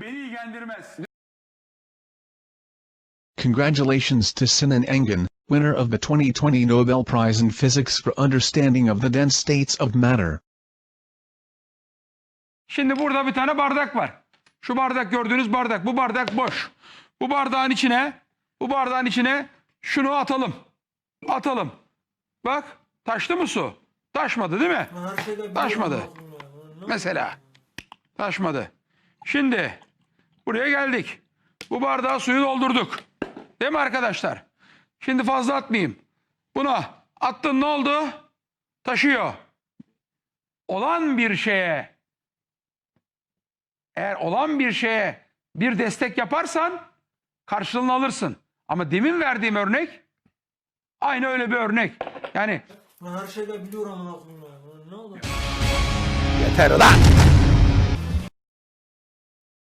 beni ilgilendirmez. Congratulations to Sinan Engin, winner of the 2020 Nobel Prize in Physics for understanding of the dense states of matter. Şimdi burada bir tane bardak var. Şu bardak gördüğünüz bardak. Bu bardak boş. Bu bardağın içine, bu bardağın içine şunu atalım. Atalım. Bak taştı mı su? Taşmadı değil mi? Bir Taşmadı. Ne- Mesela. Taşmadı. Şimdi buraya geldik. Bu bardağa suyu doldurduk. Değil mi arkadaşlar? Şimdi fazla atmayayım. Buna attın ne oldu? Taşıyor. Olan bir şeye eğer olan bir şeye bir destek yaparsan karşılığını alırsın. Ama demin verdiğim örnek aynı öyle bir örnek. Yani Ben her şeyde biliyorum amına koyayım. Ne oldu? yeter lan.